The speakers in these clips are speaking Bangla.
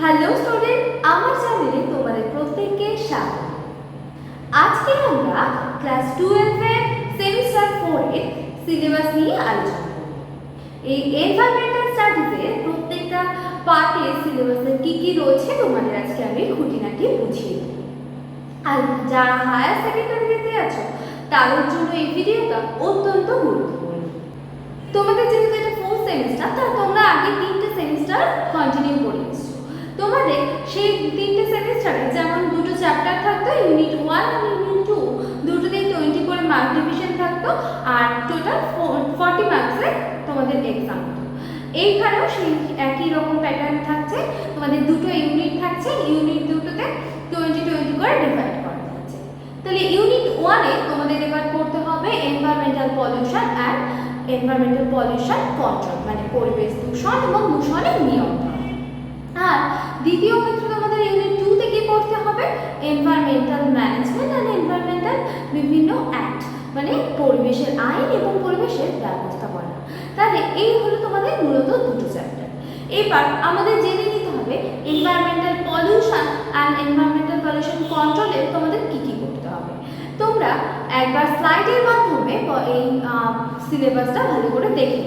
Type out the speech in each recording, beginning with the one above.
হ্যালো স্টুডেন্ট, আমার চ্যানেলে তোমাদের প্রত্যেককে স্বাগত। আজকে আমরা ক্লাস টুয়েলভের সেমিস্টার ফোরের সিলেবাস নিয়ে আলোচনা এই এনভায়রনমেন্টাল স্টাডিজে প্রত্যেকটা পার্টের সিলেবাসে কী কী রয়েছে তোমাদের আজকে আমি খুঁটিনাটি বুঝিয়ে আর যারা হায়ার সেকেন্ডারিতে আছো, তাদের জন্য এই ভিডিওটা অত্যন্ত গুরুত্বপূর্ণ। তোমাদের যেহেতু এটা ফোর্থ সেমিস্টার তা তোমরা আগে তিনটে সেমিস্টার কন্টিনিউ করে তোমাদের সেই তিনটে সেমিস্টারে যেমন দুটো চ্যাপ্টার থাকতো ইউনিট ওয়ান আর ইউনিট টু দুটোতেই টোয়েন্টি করে মার্ক ডিভিশন থাকতো, আর টোটাল ফর্টি মার্কসের তোমাদের এক্সাম এইখানেও সেই একই রকম প্যাটার্ন থাকছে, তোমাদের দুটো ইউনিট থাকছে ইউনিট দুটোতে টোয়েন্টি টোয়েন্টি করে ডিভাইড করা থাকছে তাহলে ইউনিট ওয়ানে তোমাদের এবার করতে হবে environmental pollution and environmental pollution control মানে পরিবেশ দূষণ এবং দূষণের নিয়ন্ত্রণ। আর দ্বিতীয় ক্ষেত্রে তোমাদের ইউনিট টু থেকে পড়তে হবে? এনভায়রনমেন্টাল ম্যানেজমেন্ট অ্যান্ড এনভায়রনমেন্টাল বিভিন্ন অ্যাক্ট মানে পরিবেশের আইন এবং পরিবেশের ব্যবস্থাপনা তাহলে এই হলো তোমাদের মূলত দুটো চ্যাপ্টার এবার আমাদের জেনে নিতে হবে environmental pollution and environmental pollution কন্ট্রোলে তোমাদের কী কী করতে হবে। তোমরা একবার স্লাইডের মাধ্যমে এই সিলেবাসটা ভালো করে দেখে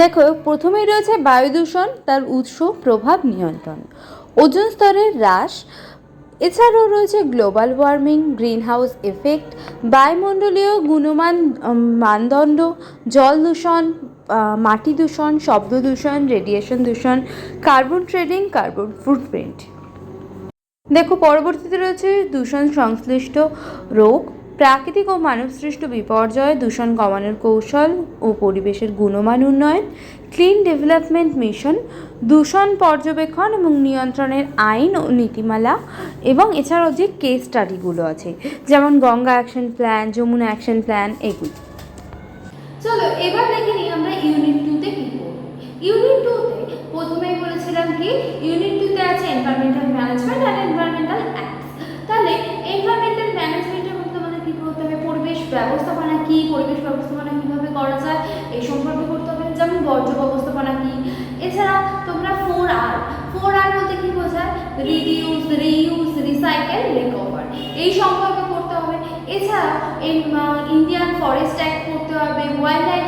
দেখো, প্রথমেই রয়েছে বায়ু দূষণ তার উৎস, প্রভাব, নিয়ন্ত্রণ। ওজন স্তরের হ্রাস, এছাড়াও রয়েছে গ্লোবাল ওয়ার্মিং, গ্রিনহাউস এফেক্ট, বায়ুমণ্ডলীয় গুণমান মানদণ্ড, জল দূষণ মাটি দূষণ, শব্দ দূষণ রেডিয়েশন দূষণ কার্বন ট্রেডিং কার্বন ফুটপ্রিন্ট দেখো, পরবর্তীতে রয়েছে দূষণ সংশ্লিষ্ট রোগ প্রাকৃতিক ও মানবসৃষ্ট বিপর্যয়, দূষণ কমানোর কৌশল ও পরিবেশের গুণমান উন্নয়ন ক্লিন ডেভেলপমেন্ট মিশন দূষণ পর্যবেক্ষণ এবং নিয়ন্ত্রণের আইন ও নীতিমালা এবং এছাড়াও যে কেস স্টাডিগুলো আছে, যেমন Ganga action plan Yamuna action plan এগুলি। চলো, এবার দেখে নিই আমরা ইউনিট টুতে কি করব। ইউনিট টুতে প্রথমেই বলেছিলাম কি ইউনিট টুতে আছে এনভায়রনমেন্টাল ম্যানেজমেন্ট আর এনভায়রনমেন্টাল অ্যাক্টস ব্যবস্থাপনা কি, পরিবেশ ব্যবস্থাপনা কীভাবে করা যায়, এই সম্পর্কে করতে হবে। যেমন বর্জ্য ব্যবস্থাপনা কি। এছাড়া তোমরা ফোর আর ফোর আর বলতে কি বোঝায়? রিডিউস রিইউজ রিসাইকেল রিকভার এই সম্পর্কে করতে হবে। এছাড়া ইন্ডিয়ান ফরেস্ট অ্যাক্ট করতে হবে wild life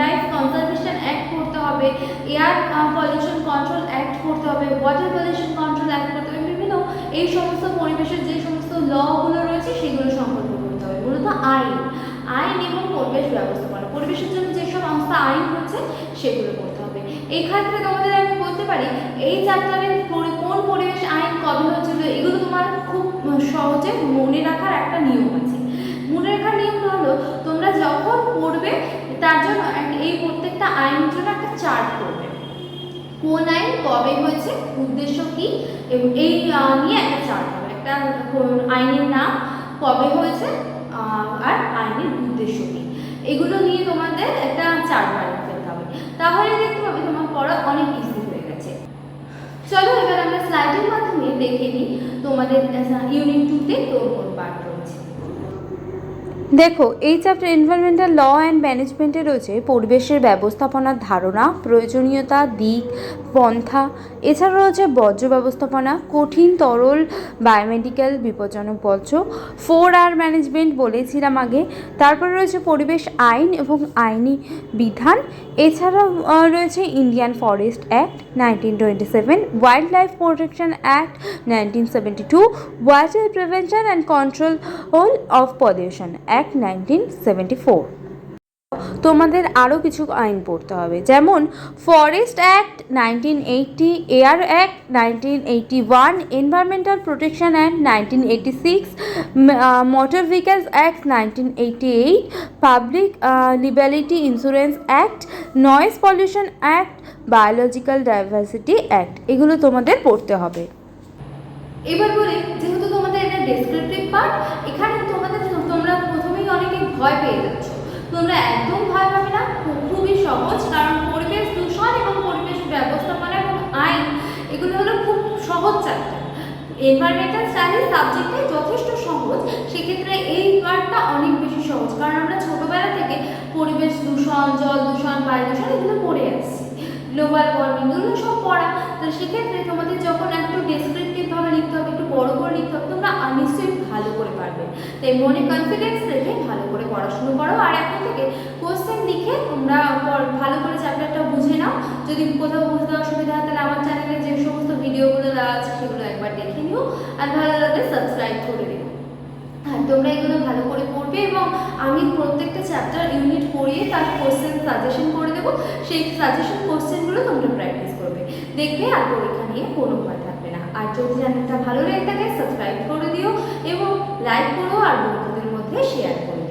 life conservation act করতে হবে এয়ার পলিউশন কন্ট্রোল অ্যাক্ট করতে হবে ওয়াটার পলিউশন কন্ট্রোল অ্যাক্ট করতে হবে, বিভিন্ন এই সমস্ত পরিবেশের যে সমস্ত লগুলো রয়েছে, সেগুলো সম্পর্কে আইন। আইন এবং পরিবেশ ব্যবস্থাপনা। পরিবেশের জন্য যে সমস্ত আইন হচ্ছে সেগুলো করতে হবে। এই ক্ষেত্রে তোমাদের আমি বলতে পারি, এই চ্যাপ্টারের কোন পরিবেশ আইন কবে হয়েছিল, এগুলো তোমার খুব সহজে মনে রাখার একটা নিয়ম আছে। মনে রাখার নিয়মটা হলো, তোমরা যখন পড়বে, তার জন্য এই প্রত্যেকটা আইনের জন্য একটা চার্ট করবে। কোন আইন কবে হয়েছে, উদ্দেশ্য কি, এবং এই নিয়ে একটা চার্ট হবে একটা আইনের নাম কবে হয়েছে আর আইনের উদ্দেশ্য কি? এগুলো নিয়ে তোমাদের একটা চার পারে ফেলতে হবে। তাহলে দেখতে পাবে তোমার পড়া অনেক ইজি হয়ে গেছে। চলো এবার আমরা স্লাইডের মাধ্যমে দেখে নিই তোমাদের ইউনিট টুতে কোন পার্ট রয়েছে। দেখো এই চ্যাপ্টার এনভায়রনমেন্টাল ল অ্যান্ড ম্যানেজমেন্টে রয়েছে পরিবেশের ব্যবস্থাপনার ধারণা প্রয়োজনীয়তা দিক পন্থা। এছাড়া রয়েছে বর্জ্য ব্যবস্থাপনা কঠিন তরল বায়োমেডিক্যাল বিপজ্জনক বর্জ্য। ফোর আর ম্যানেজমেন্ট বলেছিলাম আগে। তারপর রয়েছে পরিবেশ আইন এবং আইনি বিধান। এছাড়াও আহ, রয়েছে Indian forest act nineteen twenty seven wildlife protection act nineteen seventy two water prevention and control of pollution act nineteen seventy four তোমাদের আরও কিছু আইন পড়তে হবে, যেমন forest act nineteen eighty air act nineteen eighty one environmental protection act nineteen eighty six motor vehicles act nineteen eighty eight public liability insurance act noise pollution act biological diversity act এগুলো তোমাদের পড়তে হবে। এবার বলি, যেহেতু তোমাদের এটা ডেসক্রিপটিভ পার্ট এখানে তোমাদের তোমরা প্রথমেই অনেকে ভয় পেয়ে যাচ্ছ। তোমরা একদম ভয় পাবে না খুবই সহজ, কারণ পরিবেশ দূষণ এবং পরিবেশ ব্যবস্থাপনা এবং আইন এগুলো হলো খুব সহজ চ্যাপ্টার এনভায়রনমেন্টাল স্টাডিজ সাবজেক্টে যথেষ্ট সহজ, সেক্ষেত্রে এই পার্টটা অনেক বেশি সহজ, কারণ আমরা ছোটবেলা থেকে পরিবেশ দূষণ, জল দূষণ, বায়ু দূষণ এগুলো পড়ে আসছি। গ্লোবাল ওয়ার্মিং এগুলো সব পড়া তো সেক্ষেত্রে তোমাদের যখন একটু ডেসক্রিপটিভভাবে লিখতে হবে, একটু বড় করে লিখতে হবে, তোমরা নিশ্চয়ই ভালো করে পারবে। তাই মনে কনফিডেন্স রেখে ভালো করে পড়াশুনো করো। আর এখন থেকে কোশ্চেন লিখে তোমরা ভালো করে চ্যাপ্টারটা বুঝে নাও। যদি কোথাও বুঝতে অসুবিধা হয়, তাহলে আমার চ্যানেলে যে সমস্ত ভিডিওগুলো দেওয়া আছে, সেগুলো একবার দেখে নিও। আর ভালো লাগলে সাবস্ক্রাইব করে দিও। আর তোমরা এগুলো ভালো করে পড়বে এবং আমি প্রত্যেকটা চ্যাপ্টার ইউনিট পড়িয়ে তার কোশ্চেন সাজেশন করে দেবো। সেই সাজেশন কোশ্চেনগুলো তোমরা প্র্যাকটিস দেখবে আর পরীক্ষা নিয়ে কোনো ভয় থাকবে না। আর যদি চ্যানেলটা ভালো লেগে থাকে সাবস্ক্রাইব করে দিও এবং লাইক করো আর বন্ধুদের মধ্যে শেয়ার করো।